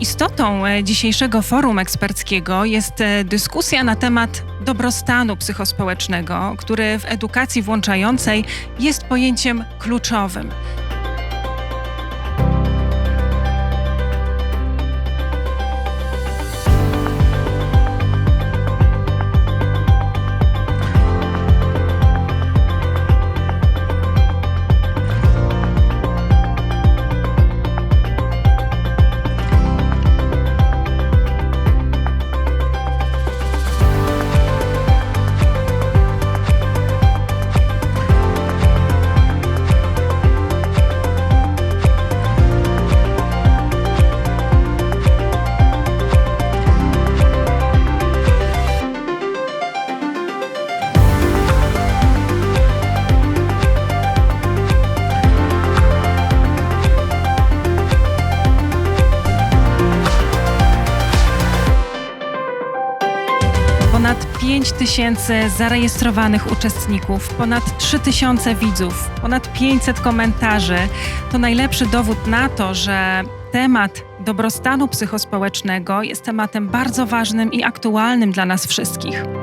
Istotą e, dzisiejszego forum eksperckiego jest e, dyskusja na temat dobrostanu psychospołecznego, który w edukacji włączającej jest pojęciem kluczowym. Ponad 5 tysięcy zarejestrowanych uczestników, ponad 3 tysiące widzów, ponad 500 komentarzy. To najlepszy dowód na to, że temat dobrostanu psychospołecznego jest tematem bardzo ważnym i aktualnym dla nas wszystkich.